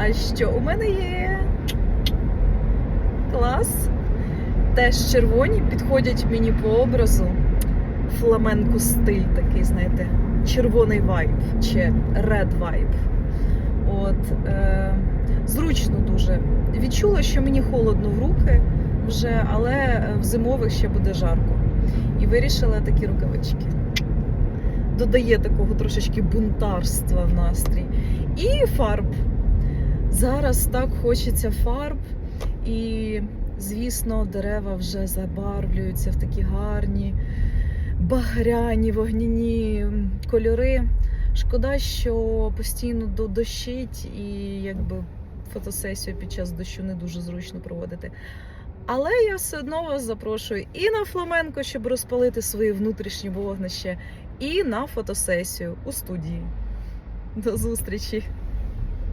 А що у мене є? Клас. Теж червоні підходять мені по образу. Фламенко стиль такий, знаєте, червоний вайб чи ред вайб. От, е, зручно дуже. Відчула, що мені холодно в руки вже, але в зимових ще буде жарко. І вирішила такі рукавички. Додає такого трошечки бунтарства в настрій. І фарб. Зараз так хочеться фарб. І, звісно, дерева вже забарвлюються в такі гарні, багряні, вогняні кольори. Шкода, що постійно до- дощить і якби фотосесію під час дощу не дуже зручно проводити. Але я все одно вас запрошую і на фламенко, щоб розпалити своє внутрішнє вогнище, і на фотосесію у студії. До зустрічі!